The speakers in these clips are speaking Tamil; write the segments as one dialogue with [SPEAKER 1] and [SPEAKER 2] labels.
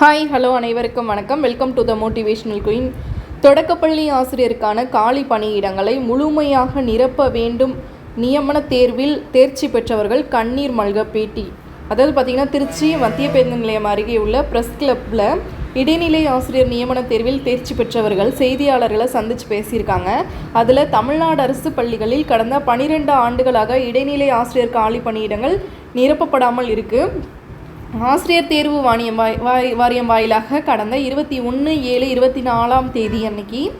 [SPEAKER 1] ஹாய் ஹலோ அனைவருக்கும் வணக்கம். Welcome to the motivational queen தொடக்கப்பள்ளி ஆசிரியருக்கான காலி பணியிடங்களை முழுமையாக நிரப்ப வேண்டும். நியமன தேர்வில் தேர்ச்சி பெற்றவர்கள் கண்ணீர் மல்க பேட்டி. அதாவது பார்த்திங்கன்னா திருச்சி மத்திய பேருந்து நிலையம் அருகே உள்ள ப்ரெஸ் கிளப்பில் இடைநிலை ஆசிரியர் நியமன தேர்வில் தேர்ச்சி பெற்றவர்கள் செய்தியாளர்களை சந்தித்து பேசியிருக்காங்க. அதில் தமிழ்நாடு அரசு பள்ளிகளில் கடந்த பனிரெண்டு ஆண்டுகளாக இடைநிலை ஆசிரியர் காலி பணியிடங்கள் நிரப்பப்படாமல் இருக்குது ஆசிரியர் தேர்வு வாணியம் வாய் வாய் வாரியம் வாயிலாக கடந்த இருபத்தி ஒன்று ஏழு இருபத்தி நாலாம் தேதி அன்னைக்கு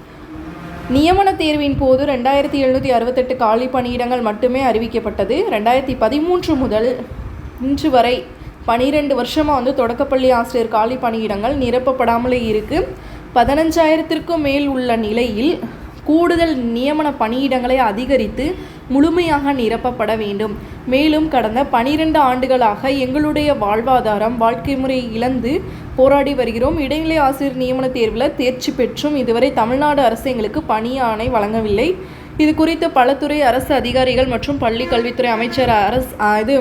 [SPEAKER 1] நியமன தேர்வின் போது ரெண்டாயிரத்தி எழுநூற்றி அறுபத்தெட்டு காலி பணியிடங்கள் மட்டுமே அறிவிக்கப்பட்டது. ரெண்டாயிரத்தி பதிமூன்று முதல் இன்று வரை பனிரெண்டு வருஷமாக வந்து தொடக்கப்பள்ளி ஆசிரியர் காலி பணியிடங்கள் நிரப்பப்படாமலே இருக்குது பதினஞ்சாயிரத்திற்கும் மேல் உள்ள நிலையில் கூடுதல் நியமன பணியிடங்களை அதிகரித்து முழுமையாக நிரப்பப்பட வேண்டும். மேலும் கடந்த பனிரெண்டு ஆண்டுகளாக எங்களுடைய வாழ்வாதாரம் வாழ்க்கை முறை இழந்து போராடி வருகிறோம். இடைநிலை ஆசிரியர் நியமன தேர்வில் தேர்ச்சி பெற்றும் இதுவரை தமிழ்நாடு அரசு எங்களுக்கு பணி ஆணை வழங்கவில்லை. இது குறித்து பல துறை அரசு அதிகாரிகள் மற்றும் பள்ளி கல்வித்துறை அமைச்சர் அரசு இது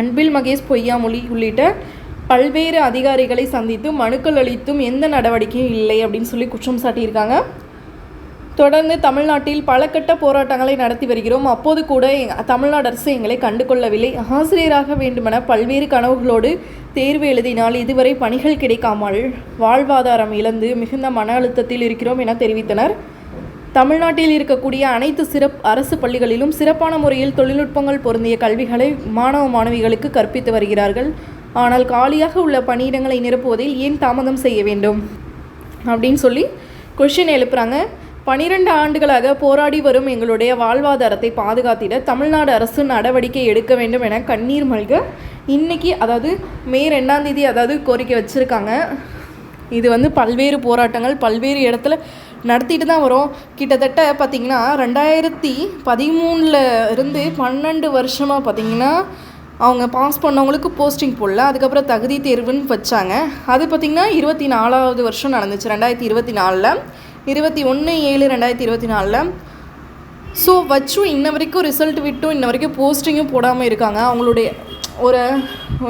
[SPEAKER 1] அன்பில் மகேஷ் பொய்யாமொழி உள்ளிட்ட பல்வேறு அதிகாரிகளை சந்தித்து மனுக்கள் அளித்தும் எந்த நடவடிக்கையும் இல்லை அப்படின்னு சொல்லி குற்றம் சாட்டியிருக்காங்க. தொடர்ந்து தமிழ்நாட்டில் பல கட்ட போராட்டங்களை நடத்தி வருகிறோம். அப்போது கூட தமிழ்நாடு அரசு எங்களை கண்டுகொள்ளவில்லை. ஆசிரியராக வேண்டுமென பல்வேறு கனவுகளோடு தேர்வு எழுதினால் இதுவரை பணிகள் கிடைக்காமல் வாழ்வாதாரம் இழந்து மிகுந்த மன அழுத்தத்தில் இருக்கிறோம் என தெரிவித்தனர். தமிழ்நாட்டில் இருக்கக்கூடிய அனைத்து சிறப் அரசு பள்ளிகளிலும் சிறப்பான முறையில் தொழில்நுட்பங்கள் பொருந்திய கல்விகளை மாணவ மாணவிகளுக்கு கற்பித்து வருகிறார்கள். ஆனால் காலியாக உள்ள பணியிடங்களை நிரப்புவதில் ஏன் தாமதம் செய்ய வேண்டும்? அப்படின்னு சொல்லி கொஷின் எழுப்புகிறாங்க பனிரெண்டு ஆண்டுகளாக போராடி வரும் எங்களுடைய வாழ்வாதாரத்தை பாதுகாத்திட தமிழ்நாடு அரசு நடவடிக்கை எடுக்க வேண்டும் என கண்ணீர் மல்க இன்னைக்கு அதாவது மே ரெண்டாம் தேதி அதாவது கோரிக்கை வச்சுருக்காங்க. இது வந்து பல்வேறு போராட்டங்கள் பல்வேறு இடத்துல நடத்திட்டு தான் வரும். கிட்டத்தட்ட பார்த்திங்கன்னா ரெண்டாயிரத்தி பதிமூணில் இருந்து பன்னெண்டு வருஷமாக பார்த்திங்கன்னா அவங்க பாஸ் பண்ணவங்களுக்கு போஸ்டிங் போடல. அதுக்கப்புறம் தகுதி தேர்வுன்னு வச்சாங்க. அது பார்த்திங்கன்னா இருபத்தி நாலாவது வருஷம் நடந்துச்சு ரெண்டாயிரத்தி இருபத்தி நாலில். இருபத்தி ஒன்று ஏழு ரெண்டாயிரத்தி இருபத்தி நாலில். ஸோ வச்சும் இன்ன வரைக்கும் ரிசல்ட் விட்டும் இன்ன வரைக்கும் போஸ்டிங்கும் போடாமல் இருக்காங்க. அவங்களுடைய ஒரு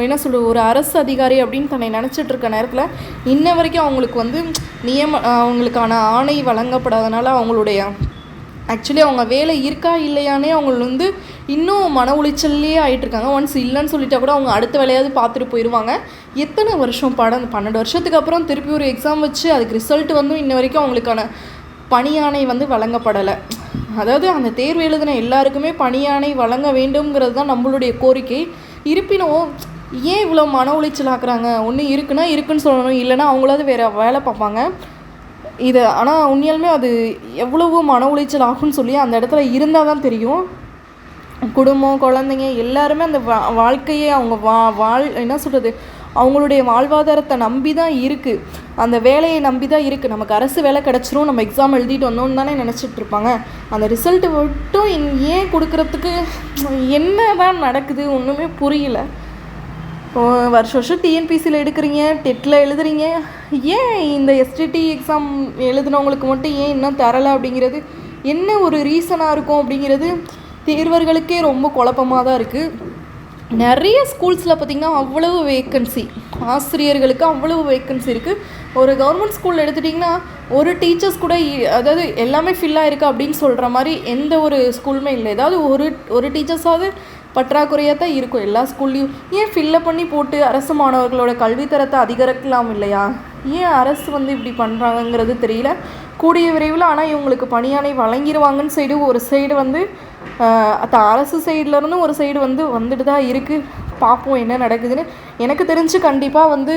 [SPEAKER 1] என்ன சொல்கிறது ஒரு அரசு அதிகாரி அப்படின்னு தன்னை நினச்சிட்டு இருக்க நேரத்தில் இன்ன வரைக்கும் அவங்களுக்கு வந்து நியம அவங்களுக்கான ஆணை வழங்கப்படாதனால அவங்களுடைய ஆக்சுவலி அவங்க வேலை இருக்கா இல்லையானே அவங்க வந்து இன்னும் மன உளைச்சல்லையே ஆகிட்டுருக்காங்க ஒன்ஸ் இல்லைன்னு சொல்லிட்டா கூட அவங்க அடுத்த வேலையாவது பார்த்துட்டு போயிடுவாங்க எத்தனை வருஷம் படம்? பன்னெண்டு வருஷத்துக்கு அப்புறம் திருப்பி ஒரு எக்ஸாம் வச்சு அதுக்கு ரிசல்ட் வந்து இன்ன வரைக்கும் அவங்களுக்கான பணியானை வந்து வழங்கப்படலை. அதாவது அந்த தேர்வு எழுதின எல்லாருக்குமே பணியானை வழங்க வேண்டும்ங்கிறது தான் நம்மளுடைய கோரிக்கை. இருப்பினும் ஏன் இவ்வளோ மன உளைச்சல் ஆக்குறாங்க? ஒன்று இருக்குன்னா இருக்குன்னு சொல்லணும். இல்லைன்னா அவங்களாவது வேறு வேலை பார்ப்பாங்க. இது ஆனால் உண்மையாலுமே அது எவ்வளவு மன உளைச்சல் ஆகும்னு சொல்லி அந்த இடத்துல இருந்தால் தான் தெரியும். குடும்பம் குழந்தைங்க எல்லாருமே அந்த வா வாழ்க்கையே அவங்க வா வாழ் என்ன சொல்கிறது அவங்களுடைய வாழ்வாதாரத்தை நம்பி தான் இருக்குது அந்த வேலையை நம்பி தான் இருக்குது நமக்கு அரசு வேலை கிடச்சிரும் நம்ம எக்ஸாம் எழுதிட்டு வந்தோம்னு தானே நினச்சிட்டு இருப்பாங்க. அந்த ரிசல்ட்டு மட்டும் ஏன் கொடுக்குறதுக்கு என்ன தான் நடக்குது ஒன்றுமே புரியல. வருஷம் வருஷம் டிஎன்பிசியில் எடுக்கிறீங்க டெட்டில் எழுதுறீங்க. ஏன் இந்த எஸ்டிடி எக்ஸாம் எழுதுனவங்களுக்கு மட்டும் ஏன் இன்னும் தரலை அப்படிங்கிறது? என்ன ஒரு ரீசனாக இருக்கும் அப்படிங்கிறது? தேர்வர்களுக்கே ரொம்ப குழப்பமாக தான் இருக்குது நிறைய ஸ்கூல்ஸில் பார்த்திங்கன்னா அவ்வளவு வேக்கன்சி ஆசிரியர்களுக்கு அவ்வளவு வேக்கன்சி இருக்குது ஒரு கவர்மெண்ட் ஸ்கூலில் எடுத்துட்டிங்கன்னா ஒரு டீச்சர்ஸ் கூட அதாவது எல்லாமே ஃபில்லாக இருக்குது அப்படின்னு சொல்கிற மாதிரி எந்த ஒரு ஸ்கூலுமே இல்லை. ஏதாவது ஒரு ஒரு டீச்சர்ஸாவது பற்றாக்குறையாக தான் இருக்கும். எல்லா ஸ்கூல்லையும் ஏன் ஃபில்லப் பண்ணி போட்டு அரசு மாணவர்களோட கல்வித்தரத்தை அதிகரிக்கலாம் இல்லையா? ஏன் அரசு வந்து இப்படி பண்ணுறாங்கங்கிறது தெரியல. கூடிய விரைவில் ஆனால் இவங்களுக்கு பணியானை வழங்கிடுவாங்கன்னு சைடு ஒரு சைடு வந்து அரசு சைட்லேருந்து ஒரு சைடு வந்து வந்துட்டு தான் இருக்குது பார்ப்போம் என்ன நடக்குதுன்னு. எனக்கு தெரிஞ்சு கண்டிப்பாக வந்து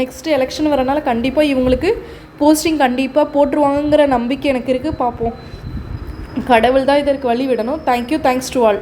[SPEAKER 1] நெக்ஸ்ட் எலெக்ஷன் வரனால கண்டிப்பாக இவங்களுக்கு போஸ்டிங் கண்டிப்பாக போட்டுருவாங்கங்கிற நம்பிக்கை எனக்கு இருக்குது பார்ப்போம் கடவுள் தான் இதற்கு வழி விடணும் தேங்க்யூ தேங்க்ஸ் டு ஆல்